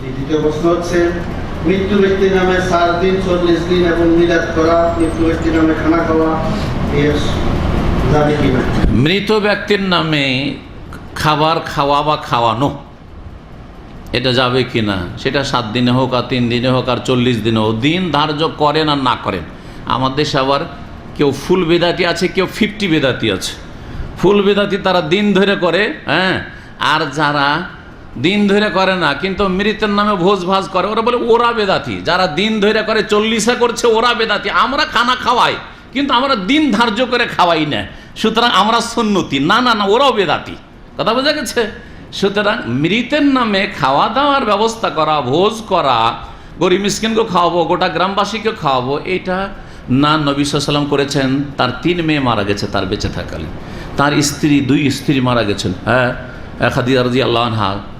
দ্বিতীয় প্রশ্ন হচ্ছে, মৃত্যু নামে দিন, চল্লিশ দিন এবং মিলাদ করা, মৃত্যু ব্যক্তির নামে খানা খাওয়া মৃত ব্যক্তির নামে খাবার খাওয়া বা খাওয়ানো, এটা যাবে কি না? সেটা সাত দিনে হোক আর তিন দিনে হোক আর চল্লিশ দিনে হোক, দিন ধার্য করেন আর না করেন। আমাদের আবার কেউ ফুল বেদাতি আছে, কেউ ফিফটি বেদাতি আছে। ফুল বেদাতি তারা দিন ধরে করে হ্যাঁ? আর যারা দিন ধরে করে না, কিন্তু মৃতের নামে ভোজ ভাজ করে। ওরা বলে, ওরা বেদাতি। যারা দিন ধরে করে, চল্লিশে করছে, ওরা বেদাতি। আমরা খানা খাওয়াই, কিন্তু আমরা দিন ধার্য করে খাওয়াই না। সুতরাং আমরা সন্ন্যতি না না না, ওরাও বেদাতি। কথা বোঝা গেছে? সুতরাং মৃতের নামে খাওয়া দাওয়ার ব্যবস্থা করা, ভোজ করা, গরিব মিসকিনকে খাওয়াবো, গোটা গ্রামবাসীকে খাওয়াবো, এটা না নবী করেছেন। তার তিন মেয়ে মারা গেছে, তার বেঁচে থাকালে তার স্ত্রী, দুই স্ত্রী মারা গেছেন। হ্যাঁ? খাদিজা রাজি আল্লাহ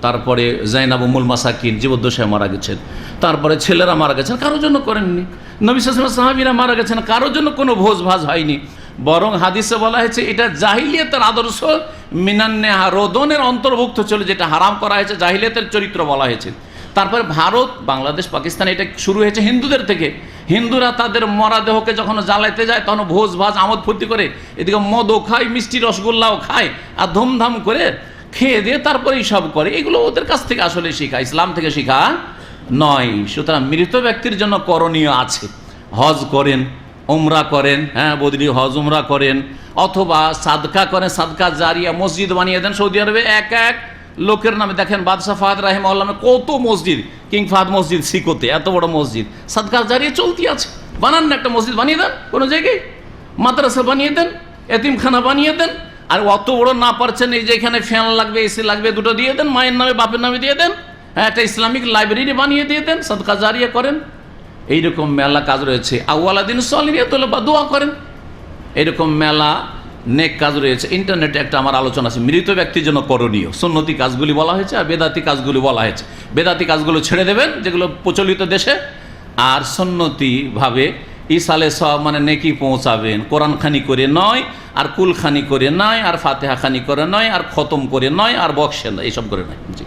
তারপরে জাইনাব উমুল মাসাকিন, জীবদ্দশায় মারা গেছেন। তারপরে ছেলেরা মারা গেছেন, কারোর জন্য করেননি। নবী সাল্লাম সাহাবিরা মারা গেছেন, কারোর জন্য কোনো ভোজ ভাজ হয়নি। বরং হাদিসে বলা হয়েছে, এটা জাহিলিয়াতের আদর্শ মিনান্নেহা রোদনের অন্তর্ভুক্ত ছিল যেটা হারাম করা হয়েছে, জাহিলিয়াতের চরিত্র বলা হয়েছে। তারপরে ভারত, বাংলাদেশ, পাকিস্তান, এটা শুরু হয়েছে হিন্দুদের থেকে। হিন্দুরা তাদের মরাদেহকে যখন জ্বালাইতে যায়, তখন ভোজ ভাজ আমোদ ফুর্তি করে, এদিকে মদও খায়, মিষ্টি রসগোল্লাও খায়, আর ধুমধাম করে খেয়ে দিয়ে তারপরেই সব করে। এগুলো ওদের কাছ থেকে আসলে শেখা, ইসলাম থেকে শেখা নয়। সুতরাং মৃত ব্যক্তির জন্য করণীয় আছে। হজ করেন, উমরা করেন হ্যাঁ বদলি হজ, উমরা করেন, অথবা সাদকা করেন, সাদকা জারিয়া মসজিদ বানিয়ে দেন সৌদি আরবে। এক এক লোকের নামে দেখেন বাদশাহ ফাহাদ রাহিম নামে কত মসজিদ, কিং ফাহাদ মসজিদ সিকোতে, এত বড় মসজিদ। সাদকা জারিয়া চলতি আছে। বানান না একটা মসজিদ বানিয়ে দেন কোনো জায়গায়। মাদ্রাসা বানিয়ে দেন, এতিমখানা বানিয়ে দেন আর অত বড় না পারছেন, এই যে এখানে ফ্যান লাগবে, এসি লাগবে, দুটো দিয়ে দেন, মায়ের নামে বাপের নামে দিয়ে দেন হ্যাঁ একটা ইসলামিক লাইব্রেরি বানিয়ে দিয়ে দেন, সদকা জারিয়া করেন। এইরকম মেলা কাজ রয়েছে। আউ্লাদিন সলিয়াতুল্লাহ বা দোয়া করেন। এরকম মেলা নেক কাজ রয়েছে। ইন্টারনেটে একটা আমার আলোচনা আছে, মৃত ব্যক্তির জন্য করণীয়। সুন্নতি কাজগুলি বলা হয়েছে আর বেদাতি কাজগুলি বলা হয়েছে। বেদাতি কাজগুলো ছেড়ে দেবেন, যেগুলো প্রচলিত দেশে, আর সুন্নতিভাবে ইসালে সব মানে নেকি পৌঁছাবেন কোরআন খানি করে নয়, আর কুলখানি করে নয়, আর ফাতেহা খানি করে নয়, আর খতম করে নয়, আর বক্সে নয়, এইসব করে নয়। জি।